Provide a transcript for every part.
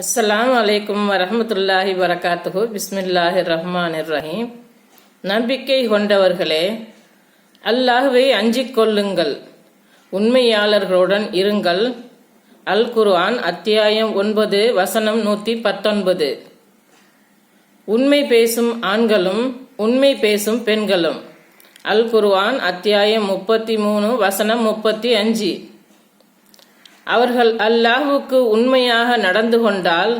அஸ்லாம் அலைக்கும் வரமத்துல்லாஹி வரகாத்துஹு. பிஸ்மில்லாஹி ரஹ்மான் ரஹீம் நம்பிக்கை கொண்டவர்களே அல்லாஹுவை அஞ்சிக் கொள்ளுங்கள். உண்மையாளர்களுடன் இருங்கள். அல் குர்ஆன் அத்தியாயம் ஒன்பது வசனம் நூற்றி பத்தொன்பது. உண்மை பேசும் ஆண்களும் உண்மை பேசும் பெண்களும். அல் குர்ஆன் அத்தியாயம் முப்பத்தி மூணு வசனம் முப்பத்தி அஞ்சு. அவர்கள் அல்லாஹுக்கு உண்மையாக நடந்து கொண்டால்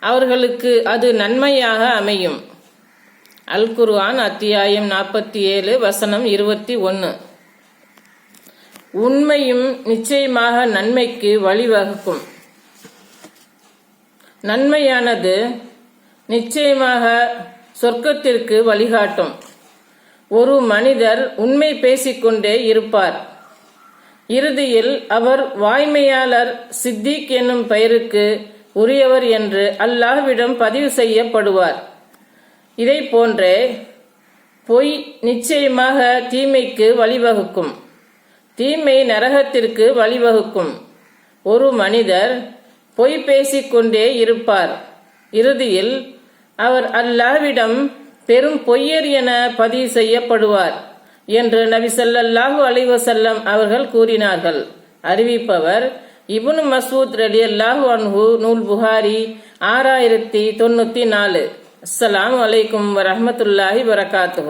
அவர்களுக்கு அது நன்மையாக அமையும். அல் குர்ஆன் அத்தியாயம் நாற்பத்தி ஏழு வசனம் இருபத்தி ஒன்று உண்மையும் நிச்சயமாக நன்மைக்கு வழிவகுக்கும். நன்மையானது நிச்சயமாக சொர்க்கத்திற்கு வழிகாட்டும். ஒரு மனிதர் உண்மை பேசிக்கொண்டே இருப்பார். இறுதியில் அவர் வாய்மையாளர் சித்திக் என்னும் பெயருக்கு உரியவர் என்று அல்லாஹ்விடம் பதிவு செய்யப்படுவார். இதை போன்றே பொய் நிச்சயமாக தீமைக்கு வழிவகுக்கும். தீமை நரகத்திற்கு வழிவகுக்கும். ஒரு மனிதர் பொய் பேசிக்கொண்டே இருப்பார். இறுதியில் அவர் அல்லாவிடம் பெரும் பொய்யர் என பதிவு செய்யப்படுவார். என்று நபி ஸல்லல்லாஹு அலிவசல்லம் அவர்கள் கூறினார்கள். அறிவிப்பவர் இபுன் மசூத் ரலியல்லாஹு அன்ஹு நூல் புகாரி ஆறாயிரத்தி தொண்ணூத்தி நாலு. அஸ்லாம் அலைக்கும் வரமத்துல்லாஹி வரகாத்து